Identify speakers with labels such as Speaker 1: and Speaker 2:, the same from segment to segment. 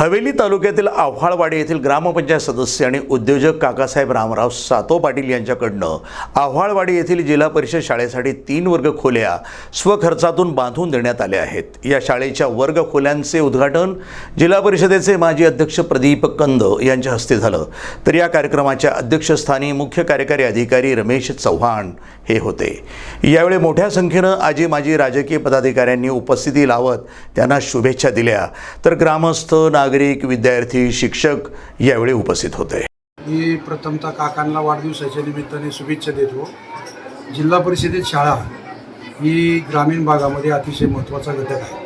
Speaker 1: हवेली तालुक्यातील आव्हाळवाडी येथील ग्रामपंचायत सदस्य आणि उद्योजक काकासाहेब रामराव सातो पाटील यांच्याकडनं आव्हाळवाडी येथील जिल्हा परिषद शाळेसाठी तीन वर्ग खोल्या स्वखर्चातून बांधून देण्यात आल्या आहेत. या शाळेच्या वर्ग खोल्यांचे उद्घाटन जिल्हा परिषदेचे माजी अध्यक्ष प्रदीप कंद यांच्या हस्ते झालं. तर या कार्यक्रमाच्या अध्यक्षस्थानी मुख्य कार्यकारी अधिकारी रमेश चव्हाण हे होते. यावेळी मोठ्या संख्येनं आजी माजी राजकीय पदाधिकाऱ्यांनी उपस्थिती लावत त्यांना शुभेच्छा दिल्या. तर ग्रामस्थ नाग नागरिक विद्यार्थी शिक्षक यावेळी उपस्थित होते.
Speaker 2: मी प्रथमतः काकांना वाढदिवसाच्या निमित्ताने शुभेच्छा देतो. जिल्हा परिषदेत शाळा ही ग्रामीण भागामध्ये अतिशय महत्त्वाचा घटक आहे.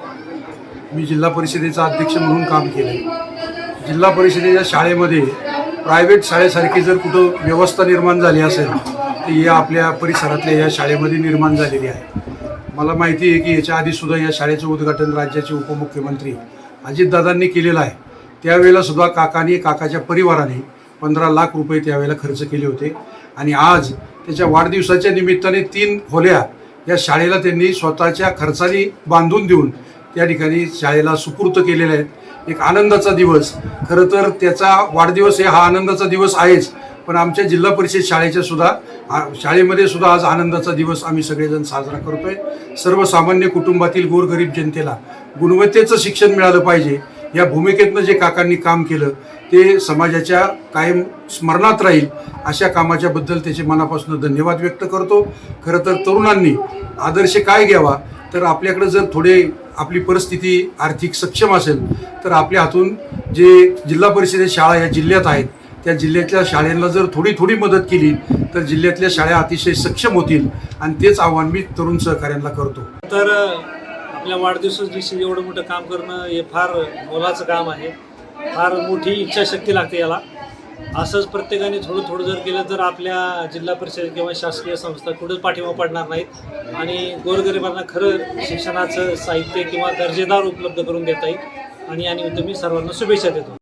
Speaker 2: मी जिल्हा परिषदेचा अध्यक्ष म्हणून काम केलं. जिल्हा परिषदेच्या शाळेमध्ये प्रायव्हेट शाळेसारखी जर कुठं व्यवस्था निर्माण झाली असेल तर ही आपल्या परिसरातल्या या शाळेमध्ये निर्माण झालेली आहे. मला माहिती आहे की याच्या आधीसुद्धा या शाळेचं उद्घाटन राज्याचे उपमुख्यमंत्री अजितदादांनी केलेलं आहे. त्यावेळेला सुद्धा काकाने काकाच्या परिवाराने पंधरा लाख रुपये त्यावेळेला खर्च केले होते. आणि आज त्याच्या वाढदिवसाच्या निमित्ताने तीन खोल्या या शाळेला त्यांनी स्वतःच्या खर्चाने बांधून देऊन त्या ठिकाणी शाळेला सुपूर्त केलेल्या आहेत. एक आनंदाचा दिवस. खरं तर त्याचा वाढदिवस हे हा आनंदाचा दिवस आहेच. पण आमच्या जिल्हा परिषद शाळेच्या सुद्धा आ- शाळेमध्ये सुद्धा आज आनंदाचा दिवस आम्ही सगळेजण साजरा करतोय. सर्वसामान्य कुटुंबातील गोरगरीब जनतेला गुणवत्तेचं शिक्षण मिळालं पाहिजे. या भूमिकेतनं जे काकांनी काम केलं ते समाजाच्या कायम स्मरणात राहील अशा कामाच्याबद्दल त्याचे मनापासून धन्यवाद व्यक्त करतो. खरं तर तरुणांनी आदर्श काय घ्यावा? तर आपल्याकडे जर थोडे आपली परिस्थिती आर्थिक सक्षम असेल तर आपल्या हातून जे जिल्हा परिषदेत शाळा या जिल्ह्यात आहेत त्या जिल्ह्यातल्या शाळांना जर थोडी थोडी मदत केली तर जिल्ह्यातल्या शाळा अतिशय सक्षम होतील आणि तेच आव्हान मी तरुण सहकाऱ्यांना करतो.
Speaker 3: तर आपल्या वाढदिवसाच्या दिवशी एवढं मोठं काम करणं हे फार मोलाचं काम आहे. फार मोठी इच्छाशक्ती लागते याला. असंच प्रत्येकाने थोडं थोडं जर केलं तर आपल्या जिल्हा परिषद किंवा शासकीय संस्था कुठंच पाठिंबा पडणार नाहीत. आणि गोरगरिबांना खरं शिक्षणाचं साहित्य किंवा दर्जेदार उपलब्ध करून देता येईल. आणि या निमित्त मी सर्वांना शुभेच्छा देतो.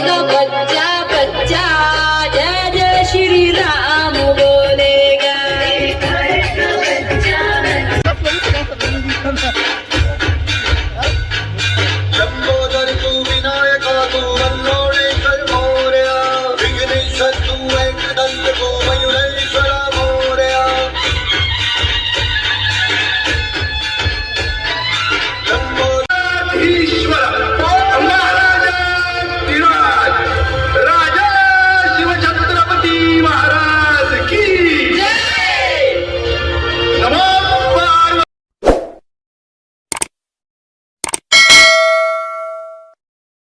Speaker 4: i Oh, my God.